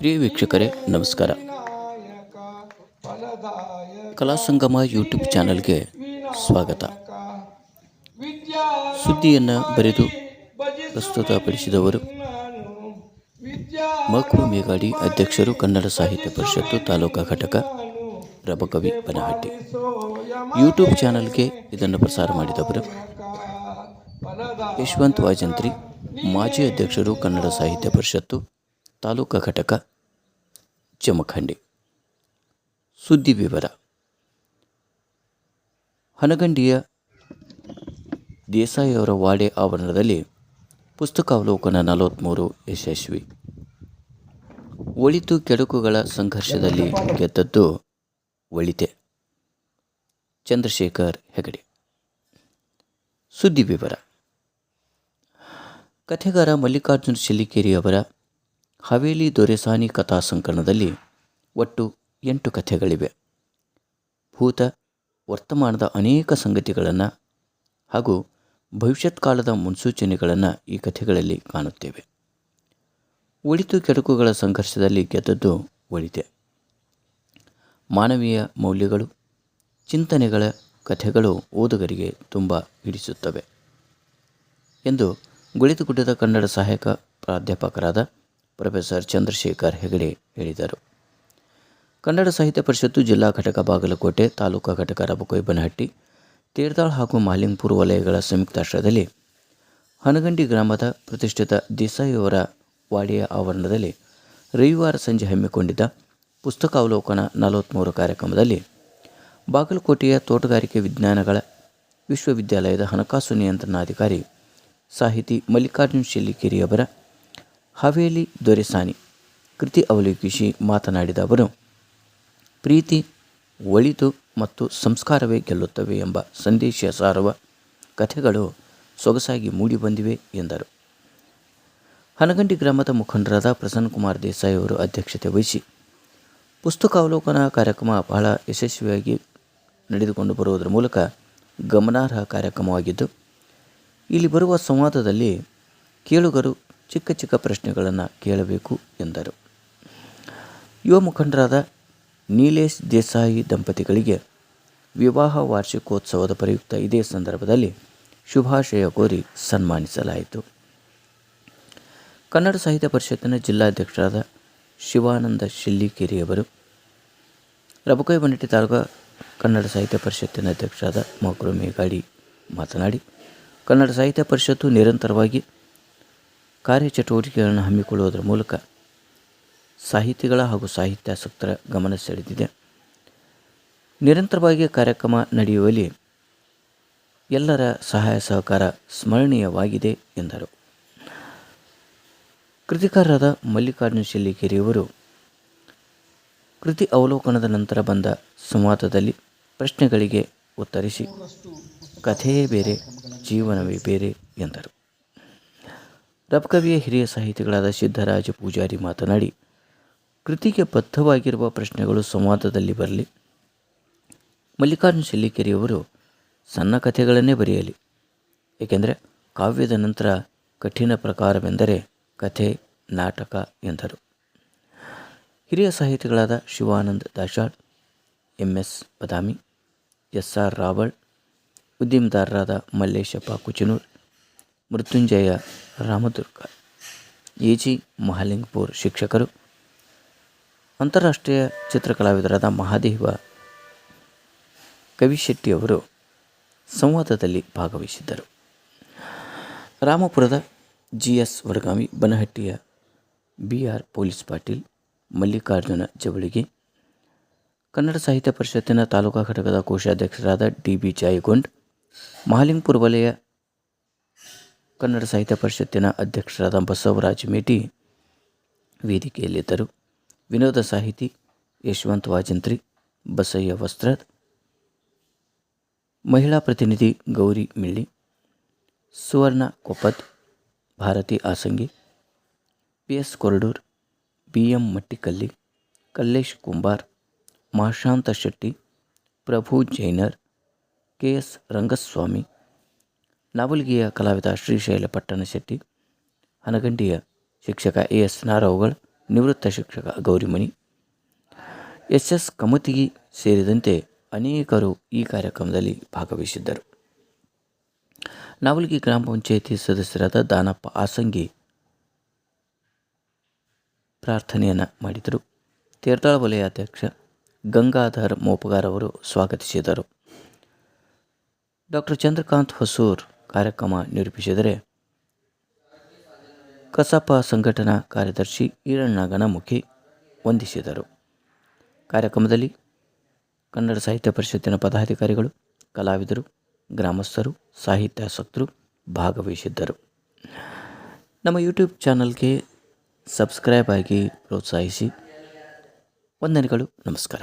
ಪ್ರಿಯ ವೀಕ್ಷಕರೇ, ನಮಸ್ಕಾರ. ಕಲಾಸಂಗಮ ಯೂಟ್ಯೂಬ್ ಚಾನಲ್ಗೆ ಸ್ವಾಗತ. ಸುದ್ದಿಯನ್ನು ಬರೆದು ಪ್ರಸ್ತುತಪಡಿಸಿದವರು ಮಕ್ರು ಮೇಗಾಡಿ ಅಧ್ಯಕ್ಷರು ಕನ್ನಡ ಸಾಹಿತ್ಯ ಪರಿಷತ್ತು ತಾಲೂಕಾ ಘಟಕ ರಬಕವಿ ಬನಹಟ್ಟಿ. ಯೂಟ್ಯೂಬ್ ಚಾನಲ್ಗೆ ಇದನ್ನು ಪ್ರಸಾರ ಮಾಡಿದವರು ಯಶವಂತ್ ವಾಜಂತ್ರಿ ಮಾಜಿ ಅಧ್ಯಕ್ಷರು ಕನ್ನಡ ಸಾಹಿತ್ಯ ಪರಿಷತ್ತು ತಾಲೂಕಾ ಘಟಕ ಜಮಖಂಡಿ ಸುದ್ದಿ ವಿವರ. ಹನಗಂಡಿಯ ದೇಸಾಯಿಯವರ ವಾಡೆ ಆವರಣದಲ್ಲಿ ಪುಸ್ತಕಾವಲೋಕನ ನಲವತ್ತ್ಮೂರು ಯಶಸ್ವಿ. ಒಳಿತು ಕೆಡುಕುಗಳ ಸಂಘರ್ಷದಲ್ಲಿ ಗೆದ್ದದ್ದು ಒಳಿತೆ. ಚಂದ್ರಶೇಖರ್ ಹೆಗಡೆ. ಸುದ್ದಿ ವಿವರ. ಕಥೆಗಾರ ಮಲ್ಲಿಕಾರ್ಜುನ ಶಿಲ್ಲಿಕೇರಿ ಅವರ ಹವೇಲಿ ದೊರೆಸಾನಿ ಕಥಾ ಸಂಕಲನದಲ್ಲಿ ಒಟ್ಟು ಎಂಟು ಕಥೆಗಳಿವೆ. ಭೂತ, ವರ್ತಮಾನದ ಅನೇಕ ಸಂಗತಿಗಳನ್ನು ಹಾಗೂ ಭವಿಷ್ಯತ್ ಕಾಲದ ಮುನ್ಸೂಚನೆಗಳನ್ನು ಈ ಕಥೆಗಳಲ್ಲಿ ಕಾಣುತ್ತೇವೆ. ಒಳಿತು ಕೆಡುಕುಗಳ ಸಂಘರ್ಷದಲ್ಲಿ ಗೆದ್ದದ್ದು ಒಳಿತೆ. ಮಾನವೀಯ ಮೌಲ್ಯಗಳು, ಚಿಂತನೆಗಳ ಕಥೆಗಳು ಓದುಗರಿಗೆ ತುಂಬ ಹಿಡಿಸುತ್ತವೆ. ಎಂದು ಗುಳಿತುಗುಡ್ಡದ ಕನ್ನಡ ಸಹಾಯಕ ಪ್ರಾಧ್ಯಾಪಕರಾದ ಪ್ರೊಫೆಸರ್ ಚಂದ್ರಶೇಖರ್ ಹೆಗಡೆ ಹೇಳಿದರು. ಕನ್ನಡ ಸಾಹಿತ್ಯ ಪರಿಷತ್ತು ಜಿಲ್ಲಾ ಘಟಕ ಬಾಗಲಕೋಟೆ ತಾಲೂಕಾ ಘಟಕ ರಬಕೊಯ್ಬನಹಟ್ಟಿ ತೇರ್ದಾಳ್ ಹಾಗೂ ಮಾಲಿಂಗ್ಪುರ್ ವಲಯಗಳ ಸಂಯುಕ್ತಾಶ್ರಯದಲ್ಲಿ ಹನಗಂಡಿ ಗ್ರಾಮದ ಪ್ರತಿಷ್ಠಿತ ದೇಸಾಯಿಯವರ ವಾಡಿಯ ಆವರಣದಲ್ಲಿ ರವಿವಾರ ಸಂಜೆ ಹಮ್ಮಿಕೊಂಡಿದ್ದ ಪುಸ್ತಕಾವಲೋಕನ ನಲವತ್ತ್ಮೂರು ಕಾರ್ಯಕ್ರಮದಲ್ಲಿ ಬಾಗಲಕೋಟೆಯ ತೋಟಗಾರಿಕೆ ವಿಜ್ಞಾನಗಳ ವಿಶ್ವವಿದ್ಯಾಲಯದ ಹಣಕಾಸು ನಿಯಂತ್ರಣಾಧಿಕಾರಿ ಸಾಹಿತಿ ಮಲ್ಲಿಕಾರ್ಜುನ್ ಶಿಲ್ಲಿಕೇರಿ ಅವರ ಹವೇಲಿ ದೊರೆಸಾನಿ ಕೃತಿ ಅವಲೋಕಿಸಿ ಮಾತನಾಡಿದ ಅವರು, ಪ್ರೀತಿ ಒಳಿತು ಮತ್ತು ಸಂಸ್ಕಾರವೇ ಗೆಲ್ಲುತ್ತವೆ ಎಂಬ ಸಂದೇಶ ಸಾರುವ ಕಥೆಗಳು ಸೊಗಸಾಗಿ ಮೂಡಿಬಂದಿವೆ ಎಂದರು. ಹನಗಂಡಿ ಗ್ರಾಮದ ಮುಖಂಡರಾದ ಪ್ರಸನ್ನಕುಮಾರ್ ದೇಸಾಯಿ ಅವರು ಅಧ್ಯಕ್ಷತೆ ವಹಿಸಿ ಪುಸ್ತಕಾವಲೋಕನ ಕಾರ್ಯಕ್ರಮ ಬಹಳ ಯಶಸ್ವಿಯಾಗಿ ನಡೆದುಕೊಂಡು ಬರುವುದರ ಮೂಲಕ ಗಮನಾರ್ಹ ಕಾರ್ಯಕ್ರಮವಾಗಿದ್ದು, ಇಲ್ಲಿ ಬರುವ ಸಂವಾದದಲ್ಲಿ ಕೇಳುಗರು ಚಿಕ್ಕ ಚಿಕ್ಕ ಪ್ರಶ್ನೆಗಳನ್ನು ಕೇಳಬೇಕು ಎಂದರು. ಯುವ ಮುಖಂಡರಾದ ನೀಲೇಶ್ ದೇಸಾಯಿ ದಂಪತಿಗಳಿಗೆ ವಿವಾಹ ವಾರ್ಷಿಕೋತ್ಸವದ ಪ್ರಯುಕ್ತ ಇದೇ ಸಂದರ್ಭದಲ್ಲಿ ಶುಭಾಶಯ ಕೋರಿ ಸನ್ಮಾನಿಸಲಾಯಿತು. ಕನ್ನಡ ಸಾಹಿತ್ಯ ಪರಿಷತ್ತಿನ ಜಿಲ್ಲಾಧ್ಯಕ್ಷರಾದ ಶಿವಾನಂದ ಶಿಲ್ಲಿಕೇರಿಯವರು, ರಬಕೈ ಬನ್ನಟ್ಟಿ ತಾಲೂಕು ಕನ್ನಡ ಸಾಹಿತ್ಯ ಪರಿಷತ್ತಿನ ಅಧ್ಯಕ್ಷರಾದ ಮಕರು ಮೇಗಾಡಿ ಮಾತನಾಡಿ, ಕನ್ನಡ ಸಾಹಿತ್ಯ ಪರಿಷತ್ತು ನಿರಂತರವಾಗಿ ಕಾರ್ಯಚಟುವಟಿಕೆಗಳನ್ನು ಹಮ್ಮಿಕೊಳ್ಳುವುದರ ಮೂಲಕ ಸಾಹಿತಿಗಳ ಹಾಗೂ ಸಾಹಿತ್ಯಾಸಕ್ತರ ಗಮನ ಸೆಳೆದಿದೆ. ನಿರಂತರವಾಗಿ ಕಾರ್ಯಕ್ರಮ ನಡೆಯುವಲ್ಲಿ ಎಲ್ಲರ ಸಹಾಯ ಸಹಕಾರ ಸ್ಮರಣೀಯವಾಗಿದೆ ಎಂದರು. ಕೃತಿಕಾರರಾದ ಮಲ್ಲಿಕಾರ್ಜುನ ಶಿಲ್ಲಿಕೆರೆಯವರು ಕೃತಿ ಅವಲೋಕನದ ನಂತರ ಬಂದ ಸಂವಾದದಲ್ಲಿ ಪ್ರಶ್ನೆಗಳಿಗೆ ಉತ್ತರಿಸಿ, ಕಥೆಯೇ ಬೇರೆ, ಜೀವನವೇ ಬೇರೆ ಎಂದರು. ರಬಕವಿಯ ಹಿರಿಯ ಸಾಹಿತಿಗಳಾದ ಸಿದ್ದರಾಜ ಪೂಜಾರಿ ಮಾತನಾಡಿ, ಕೃತಿಗೆ ಬದ್ಧವಾಗಿರುವ ಪ್ರಶ್ನೆಗಳು ಸಂವಾದದಲ್ಲಿ ಬರಲಿ. ಮಲ್ಲಿಕಾರ್ಜುನ ಶೆಲ್ಲಿಕೆರೆಯವರು ಸಣ್ಣ ಕಥೆಗಳನ್ನೇ ಬರೆಯಲಿ. ಏಕೆಂದರೆ ಕಾವ್ಯದ ನಂತರ ಕಠಿಣ ಪ್ರಕಾರವೆಂದರೆ ಕಥೆ, ನಾಟಕ ಎಂದರು. ಹಿರಿಯ ಸಾಹಿತಿಗಳಾದ Shivananda Dashal M S Badami, S R Raval, ಉದ್ಯಮದಾರರಾದ Malleshappa Kuchanur Mrityunjaya Ramadurga. A G Mahalingapur ಶಿಕ್ಷಕರು. ಅಂತಾರಾಷ್ಟ್ರೀಯ ಚಿತ್ರಕಲಾವಿದರಾದ ಮಹಾದೇವ ಕವಿಶೆಟ್ಟಿಯವರು ಸಂವಾದದಲ್ಲಿ ಭಾಗವಹಿಸಿದ್ದರು. ರಾಮಪುರದ G S Vadagami ಬನಹಟ್ಟಿಯ B R police Patil, Mallikarjuna Javalige, Kannada Sahitya ಪರಿಷತ್ತಿನ ತಾಲೂಕಾ ಘಟಕದ ಕೋಶಾಧ್ಯಕ್ಷರಾದ ಡಿ ಬಿ ಜಾಯಿಗೊಂಡ್, ಮಹಾಲಿಂಗಪುರ ವಲಯ ಕನ್ನಡ ಸಾಹಿತ್ಯ ಪರಿಷತ್ತಿನ ಅಧ್ಯಕ್ಷರಾದ ಬಸವರಾಜ್ ಮೇಟಿ ವೇದಿಕೆಯಲ್ಲಿದ್ದರು. ವಿನೋದ ಸಾಹಿತಿ ಯಶವಂತ್ ವಾಜಂತ್ರಿ, ಬಸಯ್ಯ ವಸ್ತ್ರದ್, ಮಹಿಳಾ ಪ್ರತಿನಿಧಿ Gauri Milli, Suvarna Koppad Bharati Asangi P S Koradur B M Mattikalli, Kallesh Kumbar Mahashanta Shetty, Prabhu Jainar, K S Rangaswamy ನಾವಲ್ಗಿಯ ಕಲಾವಿದ ಶ್ರೀಶೈಲ ಪಟ್ಟಣಶೆಟ್ಟಿ ಹನಗಂಡಿಯ ಶಿಕ್ಷಕ ಎ ಎಸ್ ನಾರಾವುಗಳ್, ನಿವೃತ್ತ ಶಿಕ್ಷಕ ಗೌರಿಮಣಿ ಎಸ್ ಎಸ್ ಕಮತಿಗಿ ಸೇರಿದಂತೆ ಅನೇಕರು ಈ ಕಾರ್ಯಕ್ರಮದಲ್ಲಿ ಭಾಗವಹಿಸಿದ್ದರು. ನಾವಲ್ಗಿ ಗ್ರಾಮ ಪಂಚಾಯಿತಿ ಸದಸ್ಯರಾದ ದಾನಪ್ಪ ಆಸಂಗಿ ಪ್ರಾರ್ಥನೆಯನ್ನು ಮಾಡಿದರು. ತೀರ್ಥಾಳ ವಲಯ ಅಧ್ಯಕ್ಷ ಗಂಗಾಧರ್ ಮೋಪಗಾರ್ ಅವರು ಸ್ವಾಗತಿಸಿದರು. ಡಾಕ್ಟರ್ ಚಂದ್ರಕಾಂತ್ ಹೊಸೂರ್ ಕಾರ್ಯಕ್ರಮ ನಿರೂಪಿಸಿದರೆ ಕಸಾಪ ಸಂಘಟನಾ ಕಾರ್ಯದರ್ಶಿ ಈರಣ್ಣ ಗಣಮುಖಿ ವಂದಿಸಿದರು. ಕಾರ್ಯಕ್ರಮದಲ್ಲಿ ಕನ್ನಡ ಸಾಹಿತ್ಯ ಪರಿಷತ್ತಿನ ಪದಾಧಿಕಾರಿಗಳು, ಕಲಾವಿದರು, ಗ್ರಾಮಸ್ಥರು ಸಾಹಿತ್ಯಾಸಕ್ತರು ಭಾಗವಹಿಸಿದ್ದರು. ನಮ್ಮ ಯೂಟ್ಯೂಬ್ ಚಾನಲ್ಗೆ ಸಬ್ಸ್ಕ್ರೈಬ್ ಆಗಿ ಪ್ರೋತ್ಸಾಹಿಸಿ. ವಂದನೆಗಳು, ನಮಸ್ಕಾರ.